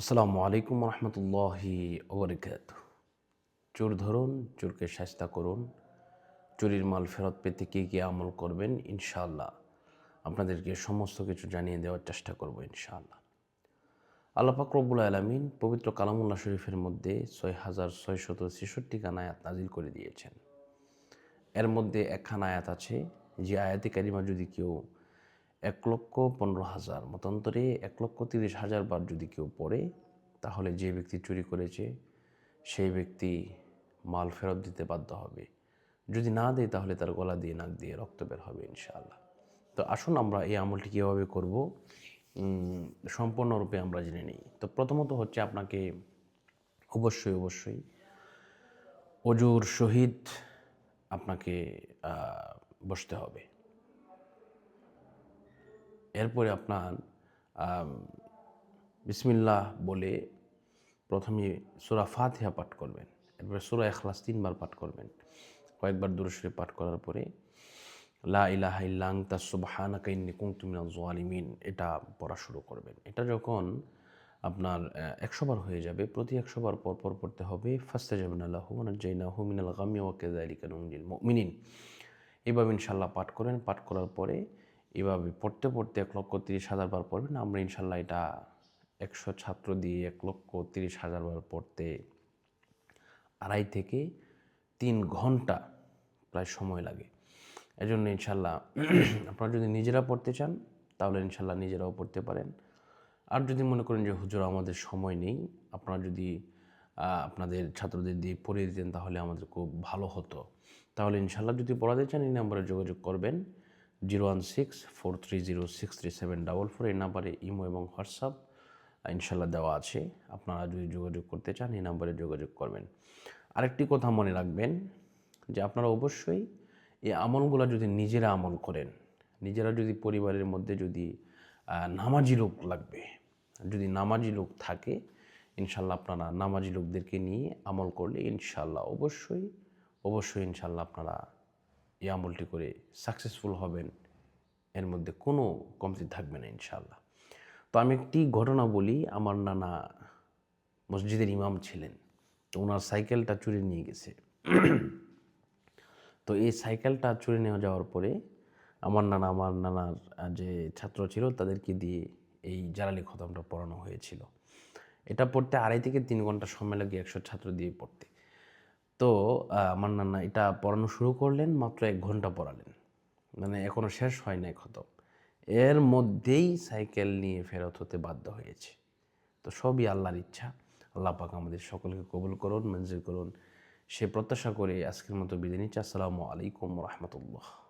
আসসালামু আলাইকুম রহমতুল্লাহি ওবরকাত। চোর ধরুন, চোরকে শাস্তা করুন, চুরির মাল ফেরত পেতে কী কী আমল করবেন, ইনশাআল্লাহ আপনাদেরকে সমস্ত কিছু জানিয়ে দেওয়ার চেষ্টা করব, ইনশাআল্লাহ। আল্লাহ পাক রব্বুল আলমিন পবিত্র কালামুল্লাহ শরীফের মধ্যে ছয় হাজার ছয়শত ছেষট্টি খান আয়াত নাজিল করে দিয়েছেন। এর মধ্যে একখান আয়াত আছে, যে আয়াতি কারিমা যদি কেউ এক লক্ষ পনেরো হাজার, মতান্তরে এক লক্ষ তিরিশ হাজার বার যদি কেউ পড়ে, তাহলে যে ব্যক্তি চুরি করেছে, সেই ব্যক্তি মাল ফেরত দিতে বাধ্য হবে। যদি না দেয়, তাহলে তার গলা দিয়ে, নাক দিয়ে রক্ত বের হবে ইনশাআল্লাহ। তো আসুন আমরা এই আমলটি কীভাবে করব সম্পূর্ণরূপে আমরা জেনে নিই। তো প্রথমত হচ্ছে আপনাকে অবশ্যই অবশ্যই অজুর সহিত আপনাকে বসতে হবে। এরপরে আপনার বিসমিল্লাহ বলে প্রথমে সুরা ফাতিহা পাঠ করবেন। এরপরে সুরা এখলাস তিনবার পাঠ করবেন। কয়েকবার দূরস্বরে পাঠ করার পরে, লা ইলাহা ইল্লাং তাসুবহানাকা ইন্নী কুনতু মিনাজ জালিমিন, এটা পড়া শুরু করবেন। এটা যখন আপনার একশো বার হয়ে যাবে, প্রতি একশো বার পর পর পড়তে হবে ফাস্তে যাবেন আল্লাহ নাজ্জাইনাহু মিনাল গামি ওয়া কাযালিকা নুনজিল মুমিনিন। এভাবে ইনশাল্লাহ পাঠ করেন। পাঠ করার পরে এভাবে পড়তে পড়তে এক লক্ষ তিরিশ হাজার বার পড়বেন। আমরা ইনশাল্লাহ এটা একশো ছাত্র দিয়ে এক লক্ষ তিরিশ হাজার বার পড়তে আড়াই থেকে তিন ঘণ্টা প্রায় সময় লাগে। এজন্য ইনশাল্লাহ আপনারা যদি নিজেরা পড়তে চান, তাহলে ইনশাল্লাহ নিজেরাও পড়তে পারেন। আর যদি মনে করেন যে, হুজুর, আমাদের সময় নেই। আপনারা যদি আপনাদের ছাত্রদের দিয়ে পড়িয়ে দিতেন, তাহলে আমাদের খুব ভালো হতো। তাহলে ইনশাল্লাহ যদি পড়াতে চান, এই নাম্বারে যোগাযোগ করবেন। Zero one six four three zero six three seven double four এই নাম্বারে ইমো এবং হোয়াটসঅ্যাপ ইনশাল্লাহ দেওয়া আছে। আপনারা যদি যোগাযোগ করতে চান, এই নাম্বারে যোগাযোগ করবেন। আরেকটি কথা মনে রাখবেন, যে আপনারা অবশ্যই এই আমলগুলো যদি নিজেরা আমল করেন, নিজেরা যদি পরিবারের মধ্যে যদি নামাজি লোক লাগবে, যদি নামাজি লোক থাকে, ইনশাল্লাহ আপনারা নামাজি লোকদেরকে নিয়ে আমল করলে ইনশাল্লাহ অবশ্যই অবশ্যই ইনশাল্লাহ আপনারা এই আমলটি করে সাকসেসফুল হবেন, এর মধ্যে কোনো কমতি থাকবে না ইনশাল্লাহ তো আমি একটি ঘটনা বলি, আমার নানা মসজিদের ইমাম ছিলেন, তো ওনার সাইকেলটা চুরি নিয়ে গেছে। তো এই সাইকেলটা চুরি নিয়ে যাওয়ার পরে আমার নানা, আমার নানার যে ছাত্র ছিল, তাদেরকে দিয়ে এই জালালি খতমটা পড়ানো হয়েছিল। এটা পড়তে আড়াই থেকে তিন ঘণ্টা সময় লাগে একশো ছাত্র দিয়ে পড়তে। তো আমার নানা এটা পড়ানো শুরু করলেন, মাত্র এক ঘণ্টা পড়ালেন। মানে এখনও শেষ হয় নাই খতম এর মধ্যেই সাইকেল নিয়ে ফেরত হতে বাধ্য হয়েছে। তো সবই আল্লাহর ইচ্ছা। আল্লাহ পাক আমাদের সকলকে কবুল করুন, মঞ্জুর করুন। সে প্রত্যাশা করে আজকের মতো বিদায় নিচ্ছি। আসসালামু আলাইকুম রহমতুল্লাহ।